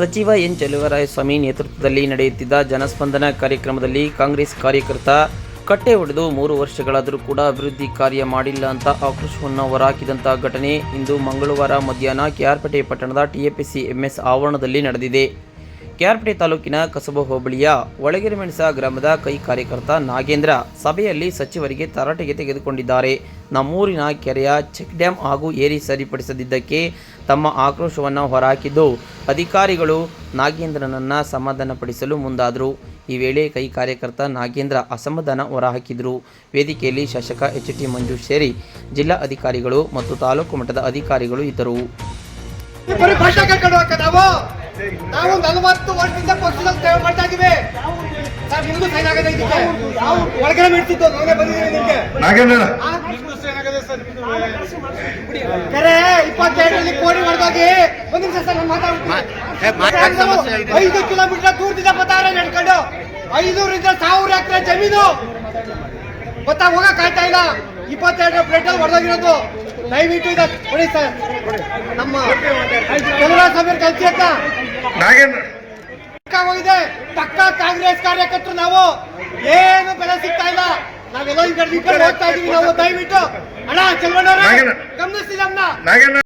ಸಚಿವ ಎನ್ ಚೆಲುವರಾಯಸ್ವಾಮಿ ನೇತೃತ್ವದಲ್ಲಿ ನಡೆಯುತ್ತಿದ್ದ ಜನಸ್ಪಂದನ ಕಾರ್ಯಕ್ರಮದಲ್ಲಿ ಕಾಂಗ್ರೆಸ್ ಕಾರ್ಯಕರ್ತ ಕಟ್ಟೆ ಹೊಡೆದು ಮೂರು ವರ್ಷಗಳಾದರೂ ಕೂಡ ಅಭಿವೃದ್ಧಿ ಕಾರ್ಯ ಮಾಡಿಲ್ಲ ಅಂತ ಆಕ್ರೋಶವನ್ನು ಹೊರಹಾಕಿದಂಥ ಘಟನೆ ಇಂದು ಮಂಗಳವಾರ ಮಧ್ಯಾಹ್ನ ಕೆಆರ್ಪೇಟೆ ಪಟ್ಟಣದ ಟಿಎಪಿಸಿ ಎಂಎಸ್ ಆವರಣದಲ್ಲಿ ನಡೆದಿದೆ. ಕೆಆರ್ಪೇಟೆ ತಾಲೂಕಿನ ಕಸಬ ಹೋಬಳಿಯ ಒಳಗಿರಮೆಣಸ ಗ್ರಾಮದ ಕೈ ಕಾರ್ಯಕರ್ತ ನಾಗೇಂದ್ರ ಸಭೆಯಲ್ಲಿ ಸಚಿವರಿಗೆ ತರಾಟೆಗೆ ತೆಗೆದುಕೊಂಡಿದ್ದಾರೆ. ನಮ್ಮೂರಿನ ಕೆರೆಯ ಚೆಕ್ ಡ್ಯಾಂ ಹಾಗೂ ಏರಿ ಸರಿಪಡಿಸದಿದ್ದಕ್ಕೆ ತಮ್ಮ ಆಕ್ರೋಶವನ್ನು ಹೊರಹಾಕಿದ್ದು, ಅಧಿಕಾರಿಗಳು ನಾಗೇಂದ್ರನನ್ನು ಸಮಾಧಾನಪಡಿಸಲು ಮುಂದಾದರು. ಈ ವೇಳೆ ಕೈ ಕಾರ್ಯಕರ್ತ ನಾಗೇಂದ್ರ ಅಸಮಾಧಾನ ಹೊರಹಾಕಿದರು. ವೇದಿಕೆಯಲ್ಲಿ ಶಾಸಕ ಎಚ್ ಟಿ ಮಂಜು ಸೇರಿ ಜಿಲ್ಲಾ ಅಧಿಕಾರಿಗಳು ಮತ್ತು ತಾಲೂಕು ಮಟ್ಟದ ಅಧಿಕಾರಿಗಳು ಇದ್ದರು. ಬರೀ ಭಾಷೆ ಕರ್ಕೊಂಡು ಹೋಗ್ತ ನಾವು ನಾವು ನಲವತ್ತು ವರ್ಷದಿಂದ ಪಕ್ಷದಲ್ಲಿ ಸೇವೆ ಮಾಡ್ತಾ ಇದೀವಿ. ಸರ್ ನಿಮ್ಗೂ ಸೈನ್ ಆಗದೆ ಇದಕ್ಕೆ? ಒಳಗಡೆ ಬಿಡ್ತಿದ್ದು ನಾನೇ ಬಂದಿದ್ದೀನಿ ನಿಮ್ಗೆ. ನಾಗೇಂದ್ರ ಆ? ಕರೆ ಇಪ್ಪತ್ತೆರಡರಲ್ಲಿ ಕೋಡಿ ಹೊಡೆದೋಗಿ. ಒಂದ್ ನಿಮಿಷ ಸರ್ ನಾನು ಮಾತಾಡ್ತೀನಿ. ಐದು ಕಿಲೋಮೀಟರ್ ದೂರದಿಂದ ಬರ್ತಾರೆ ನಡ್ಕೊಂಡು. ಐನೂರಿಂದ ಸಾವಿರ ಎಕರೆ ಜಮೀನು. ಗೊತ್ತಾ ಹೋಗಕ್ ಆಯ್ತಾ ಇಲ್ಲ. ಇಪ್ಪತ್ತೆರಡು ಪ್ಲೇಟ್ ಅಲ್ಲಿ ಹೊಡೆದೋಗಿರೋದು. ದಯವಿಟ್ಟು ಇದೆ ನೋಡಿ ಸರ್. ನಮ್ಮ ಸ್ವಾಮಿ ಕಲ್ಸಿ ಅಂತ. ನಾಗೇಂದ್ರ. ಹೋಗಿದೆ ಪಕ್ಕ ಕಾಂಗ್ರೆಸ್ ಕಾರ್ಯಕರ್ತರು ನಾವು ಏನು ಬೆಲೆ ಸಿಗ್ತಾ ಇಲ್ಲ. ನಾವೆಲ್ಲ ಈ ಕಡೆ ಹೋಗ್ತಾ ಇದೀವಿ. ನಾವು ದಯವಿಟ್ಟು. ಅಣ್ಣ ಚಂದ್ರಣ್ಣವ್ರೆ ಗಮನಿಸ್ತಿದ್ದ ಗಮನಿಸ್ತೀವಿ ನಮ್ನ ನಾಗೇಂದ್ರ.